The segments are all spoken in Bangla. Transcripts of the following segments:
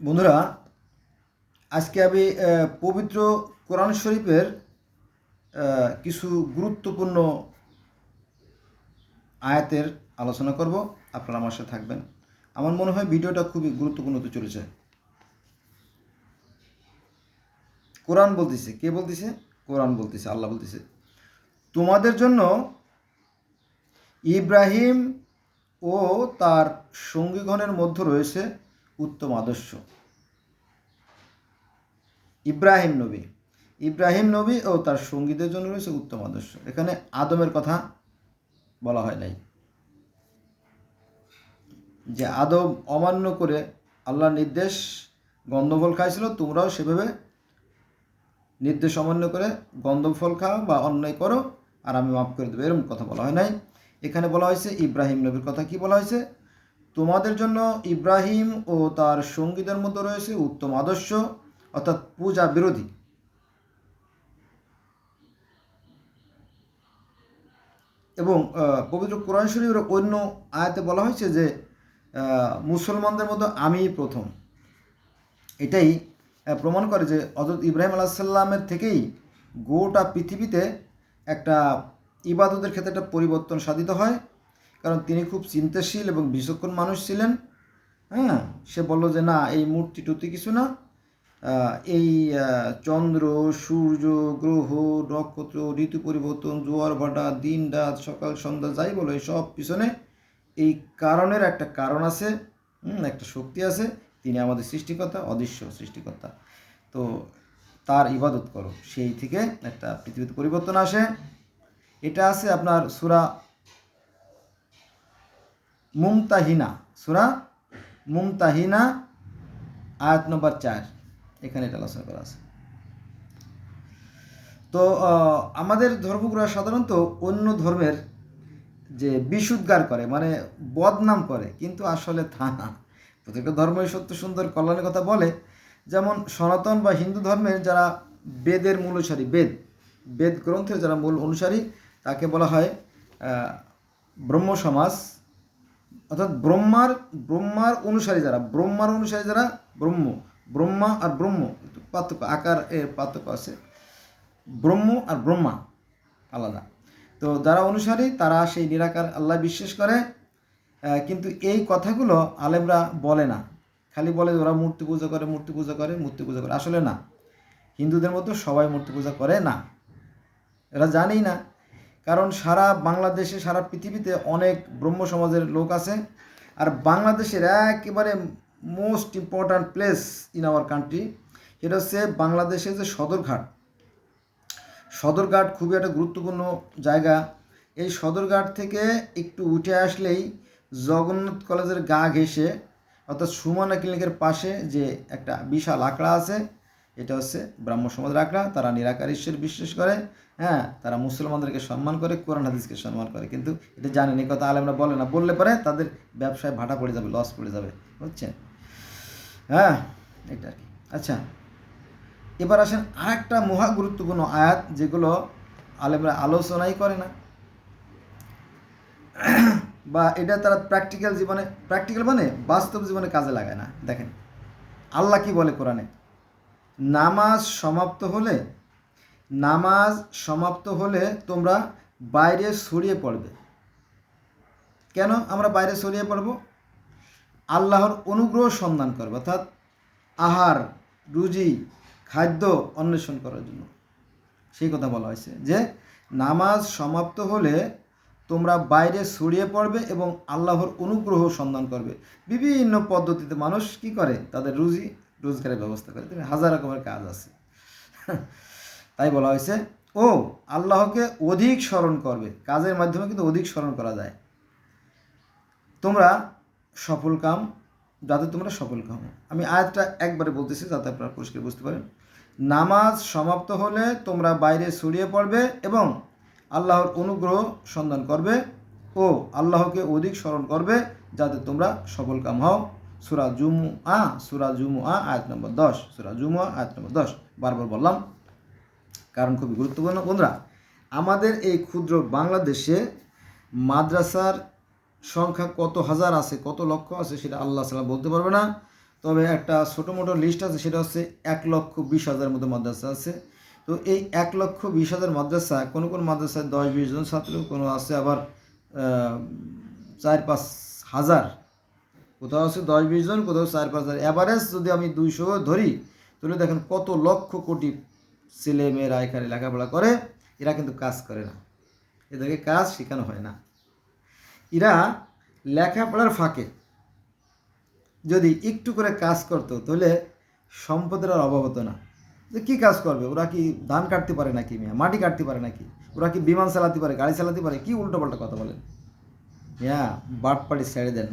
বন্ধুরা, আজকে আমি পবিত্র কোরআন শরীফের কিছু গুরুত্বপূর্ণ আয়াতের আলোচনা করব। আপনারা আমার সাথে থাকবেন। আমার মনে হয় ভিডিওটা খুবই গুরুত্বপূর্ণ হতে চলেছে। কোরআন বলতেছে, কে বলতেছে? কোরআন বলতেছে, আল্লাহ বলতেছে, তোমাদের জন্য ইব্রাহিম ও তার সঙ্গীগণের মধ্যে রয়েছে উত্তম আদর্শ। ইব্রাহিম নবী। ইব্রাহিম নবী ও তার সঙ্গীদের জন্য রয়েছে উত্তম আদর্শ। এখানে আদমের কথা বলা হয় নাই। যে আদম অমান্য করে আল্লাহর নির্দেশ, গন্ধফল খাইছিল, তোমরাও সেভাবে নির্দেশ অমান্য করে গন্ধফল খাও বা অন্যায় করো, আর আমি মাফ করে দেবো, এরকম কথা বলা হয় নাই। এখানে বলা হয়েছে ইব্রাহিম নবীর কথা কি বলা হয়েছে? তোমাদের জন্য ইব্রাহিম ও তার সঙ্গীদের মধ্যে রয়েছে উত্তম আদর্শ, অর্থাৎ পূজা বিরোধী। এবং পবিত্র কোরআন শরীফের অন্য আয়াতে বলা হয়েছে যে মুসলমানদের মধ্যে আমিই প্রথম। এটাই প্রমাণ করে যে অজত ইব্রাহিম আলাহিসাল্লামের থেকেই গোটা পৃথিবীতে একটা ইবাদতের ক্ষেত্রে একটা পরিবর্তন সাধিত হয়। কারণ তিনি খুব চিন্তাশীল এবং বিচক্ষণ মানুষ ছিলেন। হ্যাঁ সে বলল যে, না, এই মূর্তি টুর্তি কিছু না। এই চন্দ্র, সূর্য, গ্রহ, নক্ষত্র, ঋতু পরিবর্তন, জোয়ার ভাটা, দিন, রাত, সকাল, সন্ধ্যা, যাই বলো, এই সব পিছনে এই কারণের একটা কারণ আছে। একটা শক্তি আছে। তিনি আমাদের সৃষ্টিকর্তা, অদৃশ্য সৃষ্টিকর্তা। তো তার ইবাদত করো। সেই থেকে একটা পৃথিবীতে পরিবর্তন আসে। এটা আছে আপনার সুরা মুমতাহিনা, সুরা মুমতাহিনা, আয়াত নম্বর চার। এখানে এটা আলোচনা করা আছে। তো আমাদের ধর্মগুরু সাধারণত অন্য ধর্মের যে বিশুদ্গার করে মানে বদনাম করে, কিন্তু আসলে তা না। প্রত্যেকটা ধর্মই সত্য সুন্দর কল্যাণের কথা বলে। যেমন সনাতন বা হিন্দু ধর্মের যারা বেদের মূল অনুসারী, বেদ বেদ গ্রন্থের যারা মূল অনুসারী, তাকে বলা হয় ব্রহ্ম সমাজ অর্থাৎ ব্রহ্মার ব্রহ্মার অনুসারী যারা, ব্রহ্মার অনুসারী যারা ব্রহ্ম, ব্রহ্মা আর ব্রহ্ম পার্থক্য, আকার এর পার্থক্য আছে। ব্রহ্ম আর ব্রহ্মা আলাদা। তো যারা অনুসারী, তারা সেই নিরাকার আল্লাহ বিশ্বাস করে। কিন্তু এই কথাগুলো আলেমরা বলে না। খালি বলে ওরা মূর্তি পূজা করে, মূর্তি পূজা করে, মূর্তি পূজা করে। আসলে না। হিন্দুদের মতো সবাই মূর্তি পূজা করে না। এরা জানেই না কারণ সারা বাংলাদেশে, সারা পৃথিবীতে অনেক ব্রহ্ম সমাজের লোক আছে। আর বাংলাদেশের একেবারে most important place in our country সেটা হচ্ছে বাংলাদেশের যে সদরঘাট। সদরঘাট খুবই একটা গুরুত্বপূর্ণ জায়গা। এই সদরঘাট থেকে একটু উঠে আসলেই জগন্নাথ কলেজের গা ঘেঁষে, অর্থাৎ সুমানা ক্লিনিকের পাশে যে একটা বিশাল আঁকড়া আছে এটা হচ্ছে ব্রাহ্ম সমাজের আঁকড়া তারা নিরাকার ঈশ্বর বিশ্বাস করে হ্যাঁ তারা মুসলমানদেরকে সম্মান করে, কোরআন হাদিসকে সম্মান করে। কিন্তু এটা জানেন এই কথা আলেমরা বলে না, বললে পরে তাদের ব্যবসায় ভাটা পড়ে যাবে লস পড়ে যাবে, বুঝছেন? হ্যাঁ এটা আর কি। আচ্ছা এবার আসেন আরেকটা মহা গুরুত্বপূর্ণ আয়াত, যেগুলো আলেমরা আলোচনাই করে না। বা এটা তারা প্র্যাকটিক্যাল জীবনে প্র্যাকটিক্যাল মানে বাস্তব জীবনে কাজে লাগায় না। দেখেন, আল্লাহ কি বলে কোরআনে? নামাজ সমাপ্ত হলে, নামাজ সমাপ্ত হলে তোমরা বাইরে ছড়িয়ে পড়বে। কেন আমরা বাইরে ছড়িয়ে পড়ব? আল্লাহর অনুগ্রহ সন্ধান করবে, অর্থাৎ আহার, রুজি, খাদ্য অন্বেষণ করার জন্য। সেই কথা বলা হয়েছে যে, নামাজ সমাপ্ত হলে তোমরা বাইরে ছড়িয়ে পড়বে এবং আল্লাহর অনুগ্রহ সন্ধান করবে। বিভিন্ন পদ্ধতিতে মানুষ কি করে? তাদের রুজি রোজগারের ব্যবস্থা করে। তাদের হাজার রকমের কাজ আছে। তাই বলা হয়েছে, ও, আল্লাহকে অধিক স্মরণ করবে। কাজের মাধ্যমে কিন্তু অধিক স্মরণ করা যায়। তোমরা সফল কাম, যাতে তোমরা সফল কাম আমি আয়াতটা একবারে বলতেছি, যাতে আপনারা পরিষ্কার বুঝতে পারেন। নামাজ সমাপ্ত হলে তোমরা বাইরে ছড়িয়ে পড়বে এবং আল্লাহর অনুগ্রহ সন্ধান করবে ও আল্লাহকে অধিক স্মরণ করবে, যাতে তোমরা সফল কাম হও। সুরা জুমু আ সুরা জুমু আ আয়াত নম্বর দশ। সুরা জুমু আয়াত নম্বর দশ। বারবার বললাম, কারণ খুবই গুরুত্বপূর্ণ। বন্ধুরা, আমাদের এই ক্ষুদ্র বাংলাদেশে মাদ্রাসার সংখ্যা কত হাজার আছে, কত লক্ষ আছে, সেটা আল্লাহ সাল্লাম বলতে পারবে না। তবে একটা ছোটো মোটো লিস্ট আছে, সেটা হচ্ছে এক লক্ষ বিশ হাজার মতো মাদ্রাসা আছে। তো এই এক লক্ষ বিশ হাজার মাদ্রাসা, কোনো কোনো মাদ্রাসায় দশ, বিশ জন ছাত্র, কোনো আছে আবার চার পাঁচ হাজার কোথাও আছে দশ বিশ জন, কোথাও চার পাঁচ হাজার অ্যাভারেজ যদি আমি দুইশো ধরি, তাহলে দেখেন কত লক্ষ কোটি ছেলে মেয়েরা এখানে লেখাপড়া করে, এরা কিন্তু কাজ করে না। এদেরকে কাজ শেখানো হয় না। এরা লেখাপড়ার ফাঁকে যদি একটু করে কাজ করতো, তাহলে সম্পদের আর অভাব হতো না। যে কী কাজ করবে? ওরা কি ধান কাটতে পারে নাকি মিয়া? মাটি কাটতে পারে নাকি? ওরা কি বিমান চালাতে পারে, গাড়ি চালাতে পারে? কি উল্টো পাল্টা কথা বলেন? হ্যাঁ বাট পাড়ি ছেড়ে দেন।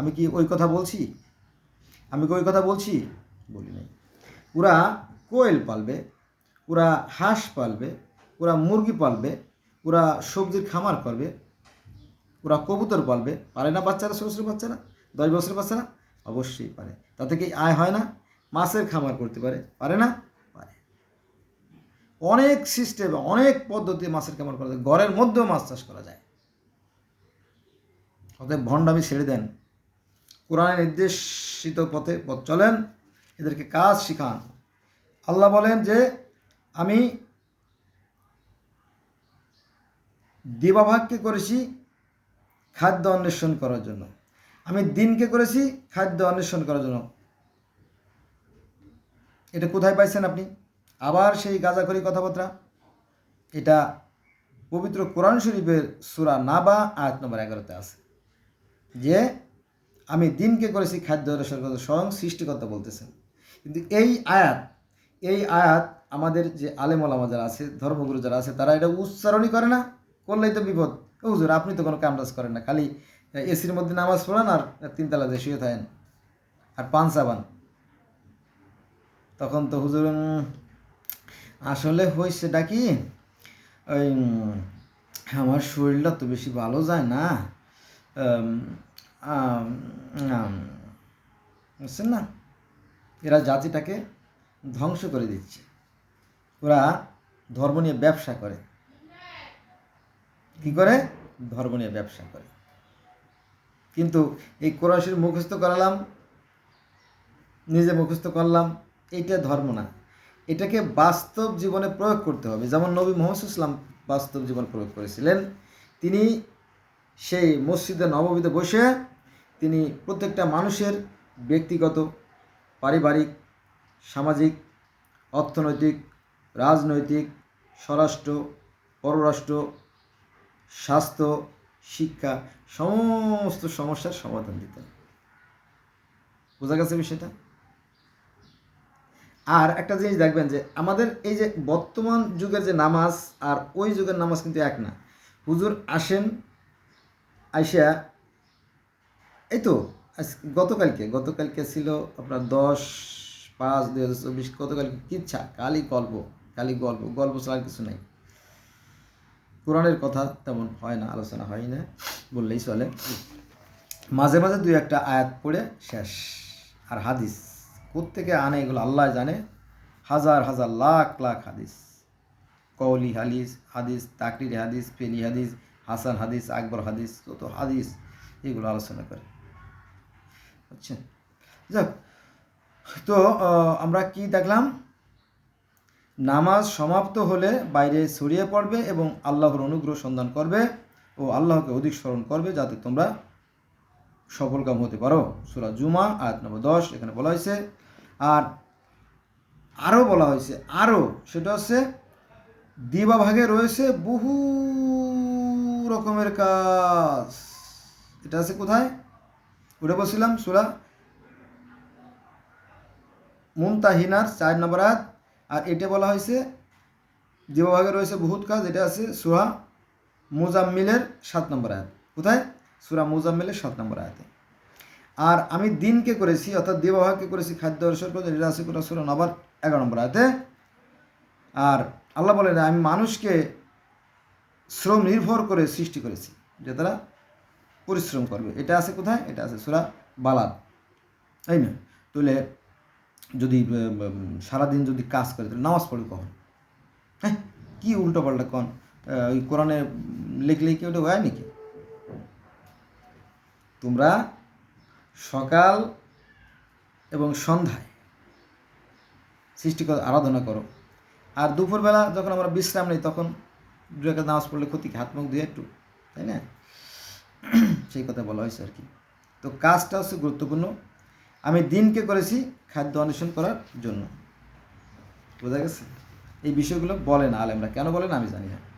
আমি কি ওই কথা বলছি? আমি কি ওই কথা বলছি? বলি নাই। ওরা কোয়েল পালবে, ওরা হাঁস পালবে, ওরা মুরগি পালবে, ওরা সবজির খামার করবে, ওরা কবুতর পালবে। পারে না বাচ্চারা, ছোটো ছোটো বাচ্চারা? দশ বছরের বাচ্চারা? অবশ্যই পারে। তাতে কি আয় হয় না? মাছের খামার করতে পারে। পারে না? পারে। অনেক সিস্টেম অনেক পদ্ধতি মাছের খামার করা যায়। ঘরের মধ্যেও মাছ চাষ করা যায়। অতএব ভণ্ডামি ছেড়ে দেন। কোরআনের নির্দেশিত পথে পথ চলেন, এদেরকে কাজ শিখান। আল্লাহ বলেন যে, আমি দিবাভাগকে করেছি খাদ্য অন্বেষণ করার জন্য। আমি দিনকে করেছি খাদ্য অন্বেষণ করার জন্য। এটা কোথায় পাইছেন আপনি? আবার সেই গাঁজাখড়ি কথাবার্তা? এটা পবিত্র কোরআন শরীফের সুরা নাবা, আয়াত নম্বর এগারোতে আছে। যে আমি দিনকে করেছি খাদ্য করতে স্বয়ং সৃষ্টিকর্তা বলতেছেন। কিন্তু এই আয়াত এই আয়াত আমাদের যে আলেমলামা যারা আছে, ধর্মগুরু যারা আছে, তারা এটা উচ্চারণই করে না। করলেই তো বিপদ। হুজুর, আপনি তো কোনো কামরাজ করেন না। খালি এসির মধ্যে নামাজ পড়ান আর তিনতলা দিয়ে শুয়ে থাকেন। আর পান সাবান তখন তো হুজুর আসলে হয়েছেটা কি? ওই আমার শরীরটা তো বেশি ভালো যায় না। বুঝছেন না এরা জাতিটাকে ধ্বংস করে দিচ্ছে। ওরা ধর্ম নিয়ে ব্যবসা করে। কি করে? ধর্ম নিয়ে ব্যবসা করে। কিন্তু এই কোরআশির মুখস্থ করালাম, নিজে মুখস্থ করলাম এইটা ধর্ম না। এটাকে বাস্তব জীবনে প্রয়োগ করতে হবে। যেমন নবী মোহাম্মদ ইসলাম বাস্তব জীবন প্রয়োগ করেছিলেন। তিনি সেই মসজিদে নবমীতে বসে তিনি প্রত্যেকটা মানুষের ব্যক্তিগত, পারিবারিক, সামাজিক, অর্থনৈতিক, রাজনৈতিক, স্বরাষ্ট্র, পররাষ্ট্র, স্বাস্থ্য, শিক্ষা, সমস্ত সমস্যার সমাধান দিতেন বোঝা গেছে বিষয়টা? আর একটা জিনিস দেখবেন যে, আমাদের এই যে বর্তমান যুগের যে নামাজ আর ওই যুগের নামাজ কিন্তু এক না। হুজুর আসেন, আইসা এই তো গতকালকে গতকালকে ছিল আপনার দশ পাঁচ দুই হাজার চব্বিশ, গতকালকে কিচ্ছা কালি গল্প কালি গল্প গল্প ছাড়া কিছু নাই। কোরআনের কথা তেমন হয় না, আলোচনা হয় না, বললেই চলে। মাঝে মাঝে দুই একটা আয়াত পড়ে শেষ, আর হাদিস, কোত্থেকে আনে এগুলো আল্লাহ জানে? হাজার হাজার লাখ লাখ হাদিস। কৌলি হাদিস হাদিস, তাকরির হাদিস পেলি হাদিস, হাসান হাদিস, আকবর হাদিস, যত হাদিস, এগুলো আলোচনা করে। বুঝছেন যাক, তো আমরা কি দেখলাম? নামাজ সমাপ্ত হলে বাইরে ছড়িয়ে পড়বে এবং আল্লাহর অনুগ্রহ সন্ধান করবে ও আল্লাহকে অধিক স্মরণ করবে যাতে তোমরা সফলকাম হতে পারো। সুরা জুমা, আয়াত নম্বর দশ, এখানে বলা হয়েছে। আর আরও বলা হয়েছে, আরও, সেটা হচ্ছে দিবাভাগে রয়েছে বহু রকমের কাজ। এটা আছে কোথায়? উঠে বলছিলাম সুরা মুমতাহিনার চার নম্বর আয়াত। আর এটা বলা হয়েছে দিবাভাগে রয়েছে বহুত কাজ, এটা আছে সুরা মুজাম্মিলের সাত নম্বর আয়াত। কোথায়? সুরা মুজাম্মিলের সাত নম্বর আয়াতে। আর আমি দিনকে করেছি, অর্থাৎ দেবভাগকে করেছি, খাদ্য এটা আছে কোথাও সুরা নবার এগারো নম্বর আয়াতে। আর আল্লাহ বলেন, আমি মানুষকে শ্রম নির্ভর করে সৃষ্টি করেছি, যে তারা পরিশ্রম করবে। এটা আছে কোথায়? এটা আছে সুরা বালাদ। তাই না? তাহলে যদি সারাদিন যদি কাজ করে, তাহলে নামাজ পড়বে কখন? হ্যাঁ? কী উল্টো পাল্টা কন ওই কোরআনে লিখলে কি ওটা হয় নাকি? তোমরা সকাল এবং সন্ধ্যায় সৃষ্টিকর আরাধনা করো। আর দুপুরবেলা যখন আমরা বিশ্রাম নিই, তখন দু একটা নামাজ পড়লে ক্ষতি হাত মুখ দিয়ে একটু, তাই না? সেই কথা বলা হয়েছে আর কি। তো কাজটা হচ্ছে গুরুত্বপূর্ণ। আমি দিনকে করেছি খাদ্য অন্বেষণ করার জন্য। বোঝা গেছে? এই বিষয়গুলো বলে না, আলেমরা। কেন বলে না আমি জানি না।